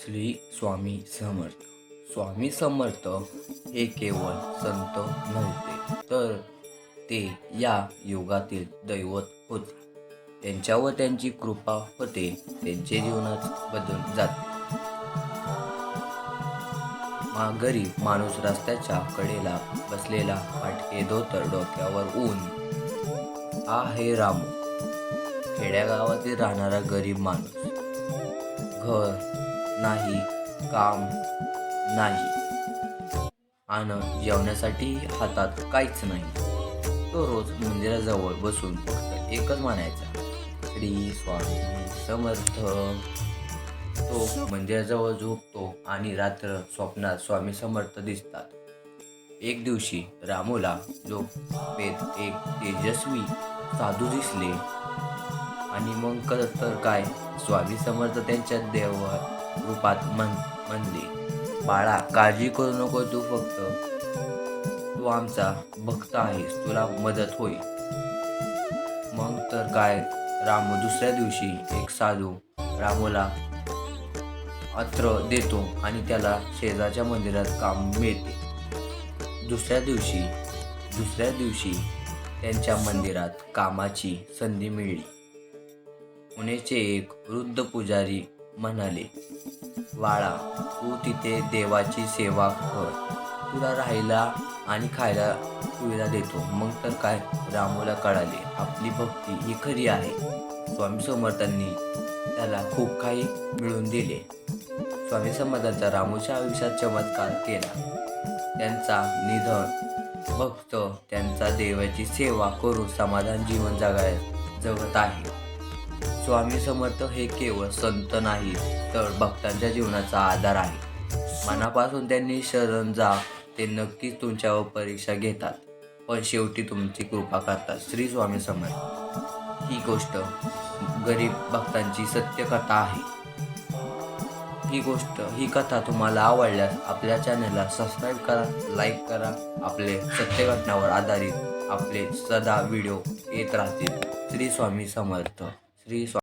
श्री स्वामी समर्थ. स्वामी समर्थ हे केवळ संत नव्हते तर ते या युगातील दैवत होते. त्यांच्यावर त्यांची कृपा होते त्यांचे जीवनात बदल जाते. मा गरीब माणूस रस्त्याच्या कडेला बसलेला फाटके धोतर डोक्यावर ऊन. हा हे रामू खेड्यागावातील राहणारा गरीब माणूस. घर नाही काम नाही. आणि जेवण्यासाठी हातात काहीच नाही. तो रोज मंदिराजवळ बसून फक्त एकच म्हणायचा श्री स्वामी समर्थ. तो मंदिराजवळ झोपतो आणि रात्र स्वप्नात स्वामी समर्थ दिसतात. एक दिवशी रामूला झोपेत एक तेजस्वी साधू दिसले. आणि मग तर काय? स्वामी समर्थ त्यांच्या देवावर रूपात म्हण म्हणले. बाळा काळजी करू नको तू फक्त. तू आमचा भक्त आहेस. तुला मदत होईल. मग तर काय? रामू दुसऱ्या दिवशी एक साधू रामूला अत्र देतो आणि त्याला शेजारच्या मंदिरात काम मिळते. दुसऱ्या दिवशी दुसऱ्या दिवशी त्यांच्या मंदिरात कामाची संधी मिळली. पुणेचे एक वृद्ध पुजारी म्हणाले वाळा तू तिथे देवाची सेवा कर. तुला राहायला आणि खायला सुविधा देतो. मग तर काय? रामूला कळाले आपली भक्ती ही खरी आहे. स्वामी समर्थांनी त्याला खूप काही मिळवून दिले. स्वामी समर्थांचा रामूच्या आयुष्यात चमत्कार केला. त्यांचा निधन भक्त त्यांचा देवाची सेवा करून समाधान जीवन जगाय जगत आहे. स्वामी समर्थ हे केवळ संत नाही तर भक्तांच्या जीवनाचा आधार आहे. मनापासून त्यांनी शरण जा ते नक्कीच तुमच्यावर परीक्षा घेतात. पण शेवटी तुमची कृपा करतात श्री स्वामी समर्थ. ही गोष्ट गरीब भक्तांची सत्य कथा आहे. ही गोष्ट ही कथा तुम्हाला आवडल्यास आपल्या चॅनलला सबस्क्राईब करा लाईक करा. आपले सत्य घटनावर आधारित आपले सदा व्हिडिओ येत राहतील. श्री स्वामी समर्थ. श्री स्वा